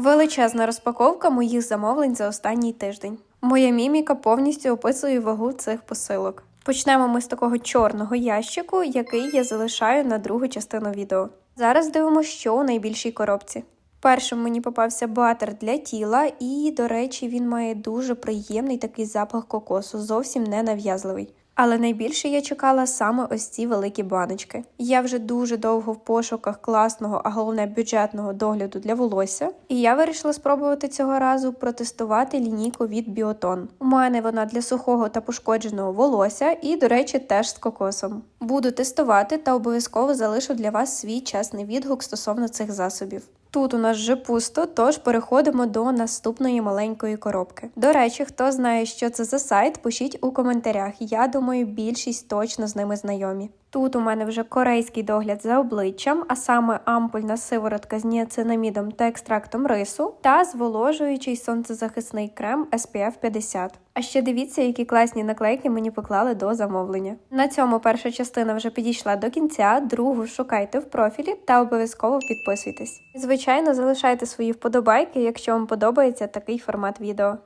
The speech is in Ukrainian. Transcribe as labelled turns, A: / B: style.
A: Величезна розпаковка моїх замовлень за останній тиждень. Моя міміка повністю описує вагу цих посилок. Почнемо ми з такого чорного ящику, який я залишаю на другу частину відео. Зараз дивимося, що у найбільшій коробці. Першим мені попався батер для тіла, і, до речі, він має дуже приємний такий запах кокосу, зовсім не нав'язливий. Але найбільше я чекала саме ось ці великі баночки. Я вже дуже довго в пошуках класного, а головне бюджетного догляду для волосся. І я вирішила спробувати цього разу протестувати лінійку від Біотон. У мене вона для сухого та пошкодженого волосся, і, до речі, теж з кокосом. Буду тестувати та обов'язково залишу для вас свій чесний відгук стосовно цих засобів. Тут у нас вже пусто, тож переходимо до наступної маленької коробки. До речі, хто знає, що це за сайт, пишіть у коментарях. Я думаю, більшість точно з ними знайомі. Тут у мене вже корейський догляд за обличчям, а саме ампульна сиворотка з ніацинамідом та екстрактом рису, та зволожуючий сонцезахисний крем SPF 50. А ще дивіться, які класні наклейки мені поклали до замовлення. На цьому перша частина вже підійшла до кінця, другу шукайте в профілі та обов'язково підписуйтесь. Звичайно, залишайте свої вподобайки, якщо вам подобається такий формат відео.